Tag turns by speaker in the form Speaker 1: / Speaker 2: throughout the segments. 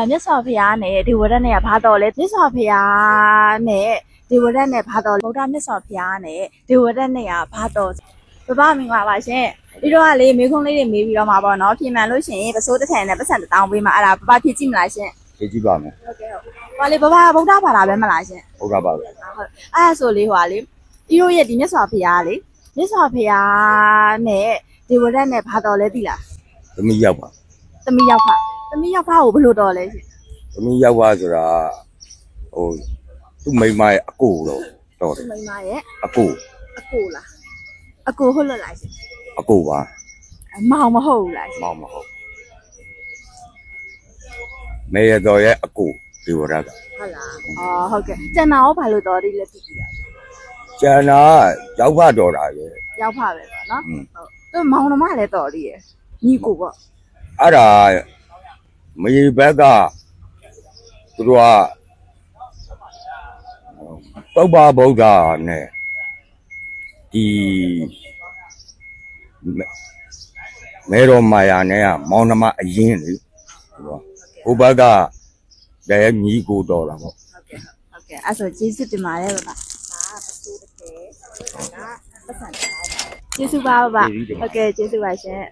Speaker 1: အဲမြတ်စွာဘုရားနဲ့ဒေဝရတ်နဲ့ကဘာတော်လဲမြတ်စွာဘုရားနဲ့ဒေဝရတ်နဲ့ဘာတော်လဲဗုဒ္ဓမြတ်စွာဘုရားနဲ့ဒေဝရတ်နဲ့ကဘာတော်ဘဘမင်္ဂလာပါရှင်ဒီတော့ကလေမေခွန်းလေးတွေမေးပြီးတော့မှာပေါ့နော်ပြင်မှန်လို့ရှိရင်ပစိုးတစ်ထည်နဲ့ပတ်စံတစ်တောင်းပေးမှာအဲ့ဒါဘဘဖြစ်ကြည့်မလားရှင်
Speaker 2: ဖြည့်ကြည့်ပါမယ်
Speaker 1: ဟုတ်ကဲ့ဟုတ်ဟောလေဘဘဗုဒ္ဓဘာသာပဲမလားရှင်
Speaker 2: ဟုတ်ကဲ့ပါပဲ
Speaker 1: ဟုတ်အဲ့ဒါဆိုလေဟိုကလေဤတို့ရဲ့ဒီမြတ်စွာဘုရားလေမြတ်စွာဘုရားနဲ့ဒေဝရတ်နဲ့ဘာတော်လဲသိလား
Speaker 2: သမီးရောက်ပါ
Speaker 1: သမီးရောက်ဖ သမီးရောက်ဖကိုဘယ်လိုတော်လဲရှင်
Speaker 2: သမီးရောက်ပါဆိုတာဟိုသူ့မိန်းမရဲ့အကိုတော့တော်တယ်
Speaker 1: မိန်းမရဲ့
Speaker 2: အကို
Speaker 1: အကိုလားအကိုဟုတ်လို့လားရှင်
Speaker 2: အကိုပါ
Speaker 1: အမောင်မဟုတ်ဘူးလားရှင်
Speaker 2: မောင်မဟုတ်မေရတော်ရဲ့အကိုဒီဝရက
Speaker 1: ဟုတ်လားအော်ဟုတ်ကဲ့ကျန်တာရောဘာလို့တော်သေးလဲသိကြည့်ရ
Speaker 2: ကျန်တာရောက်ပါတော်တာရဲ့
Speaker 1: ရောက်ဖပဲပေါ့နော်
Speaker 2: อืม
Speaker 1: ဟုတ်သူမောင်နှမလည်းတော်သေးရဲ့ညီကိုပေါ့
Speaker 2: အဲ့ဒါ မေဘက်ကသူတို့ကပုပ္ပဗုဒ္ဓနဲ့ဒီမေတော်မာယာနဲ့ကမောင်နှမအရင်လေသူကဟိုဘက်ကလည်းညီကိုတော်တာပေါ့
Speaker 1: ဟုတ်ကဲ့ဟုတ်ကဲ့အဲ့ဆိုကျေးဇူးတင်ပါတယ်ပါပါဒါပစိုးတစ်ခဲဒါပတ်စံထားကျေးဇူးပါပါဟုတ်ကဲ့ကျေးဇူးပါရှင်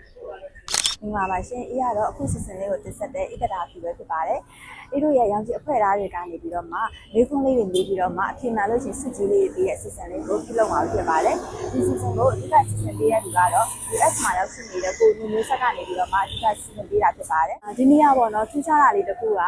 Speaker 1: မင်္ဂလာပါရှင်အေးရတော့အခုစီစဉ်လေးကိုတင်ဆက်တဲ့ဧကတာဖြူပဲဖြစ်ပါတယ်။အေးတို့ရဲ့ရောင်ကြီးအဖွဲ့သားတွေကနေပြီးတော့မှလေးခွန်းလေးတွေနေပြီးတော့မှအထင်မှန်လို့ရှိရင်စစ်ကြီးလေးတွေပြီးရဲ့စီစဉ်လေးကိုပြုလုပ်မှာဖြစ်ပါတယ်။ဒီစီစဉ်ကိုအဓိကစီစဉ်ပေးရတဲ့သူကတော့ US မှာရောက်ရှိနေတဲ့ကိုမျိုးမျိုးဆက်ကနေပြီးတော့မှအဓိကစီစဉ်ပေးတာဖြစ်ပါတယ်။ဒီနေ့ကပေါ့နော်ထူးခြားတာလေးတစ်ခုက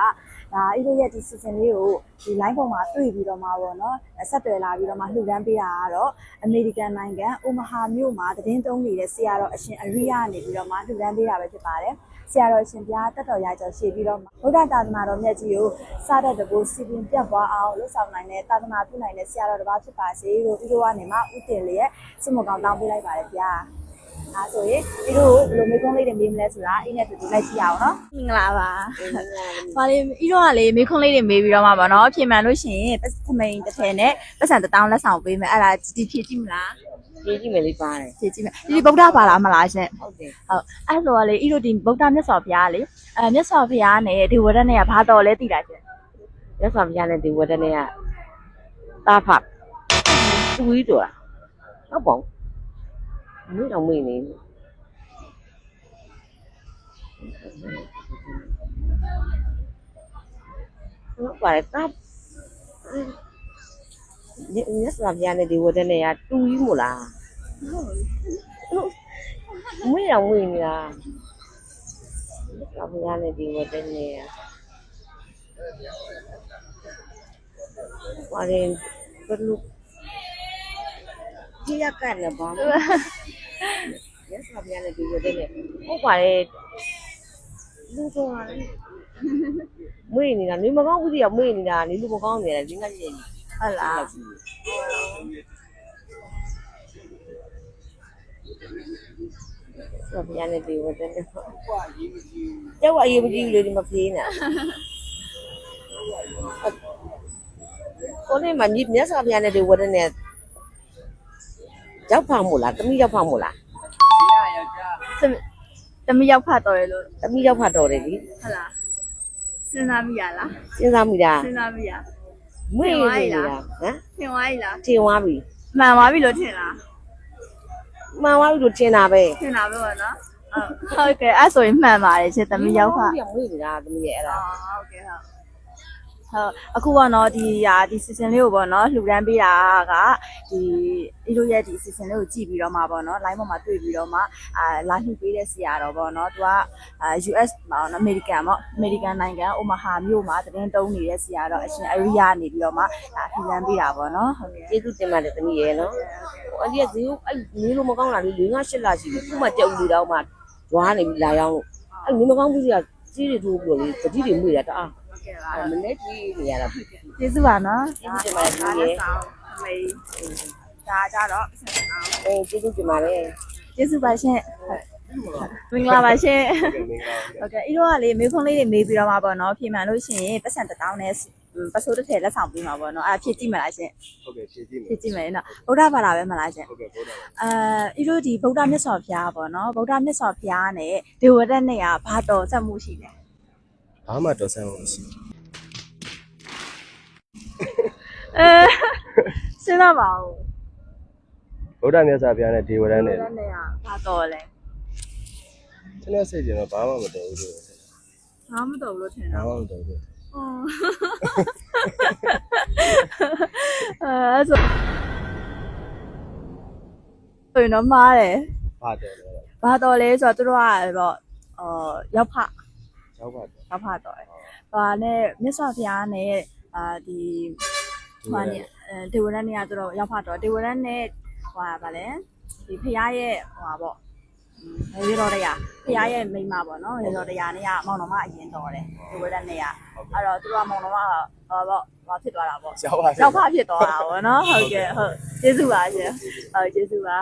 Speaker 1: ဒါအေးတို့ရဲ့ဒီ season လေးကိုဒီ line ပေါ်မှာတွေ့ပြီးတော့မှပေါ့နော်ဆက်သွယ်လာပြီးတော့မှလှူဒန်းပေးတာကတော့အမေရိကန်နိုင်ငံအိုမဟာမြို့မှာသတင်းသုံးနေတဲ့ဆရာတော်အရှင်အရိယကနေပြီးတော့မှလှူဒန်းပေးတာပဲဖြစ်ပါတယ်ဆရာတော်ရှင်ဘုရားတက်တော်ရာကျော်ရှေ့ပြီးတော့မှဗုဒ္ဓသာသနာတော်မြတ်ကြီးကိုစားတဲ့တကူစီပင်ပြတ်သွားအောင်လှူဆောင်နိုင်တဲ့သာသနာပြုနိုင်တဲ့ဆရာတော်တစ်ပါးဖြစ်ပါစေလို့ဒီလိုကနေမှဥတင်လေးရဲ့စမကောင်တောင်းပေးလိုက်ပါတယ်ဗျာ ဒါဆိုရင်ဒီလိုဘယ်လိုမေးခွန်းလေးတွေမေးမလဲဆိုတာအင်းနဲ့တူတူလိုက်ကြည့်ရအောင်နော်မင်္ဂလာပါဘာလေးဤတော့ကလေမေးခွန်းလေးတွေမေးပြီးတော့မှာပါနော်ပြင်မှန်လို့ရှိရင်ပမိန်တစ်ထည်နဲ့ပတ်စံတစ်တောင်းလက်ဆောင်ပေးမယ်အဲ့ဒါဒီဖြည့်ကြည့်မလား
Speaker 3: ကြည့်ကြည့်မယ်လေးပါတယ်
Speaker 1: ကြည့်ကြည့်မယ်ဒီဗုဒ္ဓဘာသာမလားရှင်
Speaker 3: ဟုတ်တယ်
Speaker 1: ဟုတ်အဲ့ဆိုကလေဤတို့ဒီဗုဒ္ဓမြတ်စွာဘုရားလေအဲမြတ်စွာဘုရားနဲ့ဒီဝရဒနဲ့ကဘာတော်လဲသိတာရှင်
Speaker 3: မြတ်စွာဘုရားနဲ့ဒီဝရဒနဲ့ကတာဖတ်သူကြီးတော်ဟုတ်ပါဘူး င်းတော့မင်းနေဟုတ်ပါတယ်တာညက်စွာပြတဲ့ဒီဝတ္တနဲ့ကတူကြီးမို့လားမင်းတော့မင်းနေတာညက်စွာပြ တဲ့ဒီဝတ္တနဲ့ကပါတယ်ဘယ်လိုကြည့်ရကန်လည်းဘာရစပါပြန်လည်းဒီဝတဲ့လေဟုတ်ပါတယ်လူတော်မွေးနေတာနေမကောင်းဘူးကြီးကမွေးနေတာနေလူမကောင်းနေတယ်ဒီငါကြီး
Speaker 1: ဟုတ်လား
Speaker 3: စပါပြန်လည်းဒီဝတဲ့လေကျောက်အရေးမကြီးဘူးလေဒီမဖေးနေကိုနေမကြီးမြတ်စွာဘုရားနဲ့ဒီဝတဲ့နဲ့ ရောက်ဖောက်မို့လားတမိရောက်ဖောက်မို့လား
Speaker 1: သမသမီးရောက်ဖတ်တော်ရလို့
Speaker 3: တမိရောက်ဖတ်တော်တယ်ဒီ
Speaker 1: ဟုတ်လားစဉ်းစားမိရလား
Speaker 3: စဉ်းစားမိတာ
Speaker 1: စဉ်းစားမိရ
Speaker 3: မွေးနေတာဟမ်
Speaker 1: ထင်သွားပြီလား
Speaker 3: ထင်သွားပြီ
Speaker 1: မှန်သွားပြီလို့ထင်လား
Speaker 3: မှန်သွားပြီလို့ထင်တာပဲ
Speaker 1: ထင်တာပဲပေါ့နော်ဟုတ်ဟုတ်ကဲ့အဲ့ဆိုရင်မှန်ပါတယ်ရှင်သမီးရောက်ဖတ်
Speaker 3: မွေးနေတာတမိရဲ့အဲ့ဒါ
Speaker 1: ဟုတ်ကဲ့ဟုတ် ဟုတ်အခုကတော့ဒီဟာဒီ season လေးကိုပေါ့နော်လှူဒန်းပေးတာကဒီဒီလိုရဲ့ဒီ season လေးကိုကြည့်ပြီးတော့မှပေါ့နော် line ပေါ်မှာတွေ့ပြီးတော့မှအာလာလှူပေးတဲ့ဆရာတော်ပေါ့နော်သူကအာ US မှာနော် American ပေါ့ American နိုင်ငံ Omaha မြို့မှာသတင်းတုံးနေတဲ့ဆရာတော်အရှင်အရိယာနေပြီးတော့မှဒါလှူဒန်းပေးတာပေါ့နော်ဟုတ်ကဲ့
Speaker 3: ကျေးဇူးတင်ပါတယ်တမိရဲ့နော်ဟိုအကြီးကဈေးအဲ့နေလို့မကောင်းတာလေ၄၅၈လရှိပြီခုမှတက်ဦးနေတော့မှဝါနေပြီလာရောက်လို့အဲ့နေမကောင်းဘူးကြီးကကြီးတွေထိုးပြီးတော့လေတတိတွေမွေးတာတအား
Speaker 1: ဟုတ်ကဲ့ပါ
Speaker 3: အဲ့မနေ့ကြီးနေရတာ
Speaker 1: ကျေးဇူးပါနော်
Speaker 3: ကျေးဇူးတင်ပါတယ်တမိရဲ့
Speaker 1: အမေဒါကြတော့
Speaker 3: အေးကျေးဇူးတင်ပါတယ်
Speaker 1: ကျေးဇူးပါရှင်မင်္ဂလာပါရှင်ဟုတ်ကဲ့ဤတော့ကလေမေခွန်းလေးတွေမေးပြီးတော့မှာပေါ့နော်ပြင်မှန်လို့ရှိရင်ပတ်စံတစ်တောင်းနဲ့ပတ်စိုးတစ်ထည်လက်ဆောင်ပေးမှာပေါ့နော်အဲ့ဖြည့်ကြည့်မလားရှင်
Speaker 2: ဟုတ်ကဲ့ဖြည့်ကြည့်မယ်
Speaker 1: ဖြည့်ကြည့်မယ်နော်ဗုဒ္ဓဘာသာပဲမလားရှင်
Speaker 2: ဟုတ်ကဲ့ဟုတ်တယ်
Speaker 1: အဲဤတို့ဒီဗုဒ္ဓမြတ်စွာဘုရားပေါ့နော်ဗုဒ္ဓမြတ်စွာဘုရားနဲ့ဒေဝရတ်နဲ့ကဘာတော်စက်မှုရှိလဲ
Speaker 2: ဘ
Speaker 4: ဘာမှတော်ဆန်းလို့မရှိ
Speaker 1: အဲစဉ်းစားပါဦး
Speaker 4: ဘူးဗုဒ္ဓမြတ်စွာဘုရားနဲ့ဒေဝရန်နဲ့
Speaker 1: ဘယ်နဲ့ကဘာတော်လဲ
Speaker 4: ကျွန်တော်စိတ်ကျင်တော့ဘာမှမတော်ဘူးလို့
Speaker 1: ဘာမတော်ဘူးလို့ထင်
Speaker 4: ဘာ
Speaker 1: တာ
Speaker 4: မှမတော်ဘူး
Speaker 1: ဟုတ်အဲဆိုဆိုရင်တော့မားတယ်
Speaker 4: ဘာတော်လဲ
Speaker 1: ဘာတော်လဲဆိုတော့သူတို့ကပေါ့အော်ရောက်ဖ
Speaker 4: ရောက်ပါ
Speaker 1: ရောက်ဖတော်တယ်ဟာနဲ့မြတ်စွာဘုရားနဲ့အာဒီဟိုကနေအဲဒေဝရတ်နဲ့ကသူတို့ရောက်ဖတော်ဒေဝရတ်နဲ့ဟိုပါလဲဒီဖရားရဲ့ဟိုပါပေါ့ရေတော်တရားဖရားရဲ့မိန်းမပေါ့နော်ရေတော်တရားနဲ့ကမောင်တော်မအရင်တော်တယ်ဒေဝရတ်နဲ့ကအဲ့တော့သူတို့ကမောင်တော်မဟောပေါ့ဟောဖြစ်သွားတာပေါ့
Speaker 4: ရောက်ပါ
Speaker 1: ရောက်ဖဖြစ်သွားတာပေါ့နော်ဟုတ်ကဲ့ဟုတ်ကျေးဇူးပါရှင်ဟုတ်ကျေးဇူးပါ